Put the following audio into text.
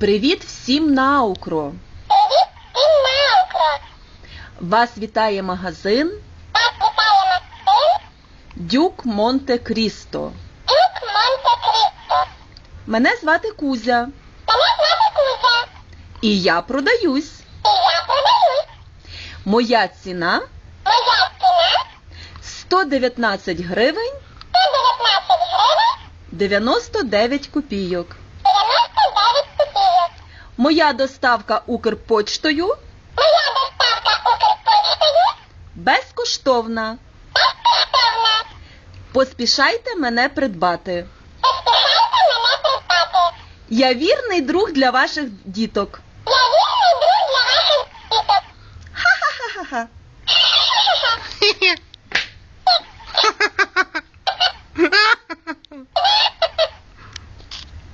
Привіт всім на Аукро! Привіт, всім Малко! Вас вітає магазин Вас вітає Максим, Дюк Монте Крісто. Дюк Монте-Крісто. Мене звати Кузя, Мене звати Кузя, і я продаюсь. і я продаюсь. Моя ціна Моя ціна 119 гривень 119 гривень 99 копійок. 99 копійок. Моя доставка Укрпочтою Моя доставка Укрпоштою безкоштовна. безкоштовна. Поспішайте мене придбати. Поспішайте мене придбати. Я вірний друг для ваших діток. Я вірний друг для ваших діток. Ха-ха-ха. Ха-ха-ха.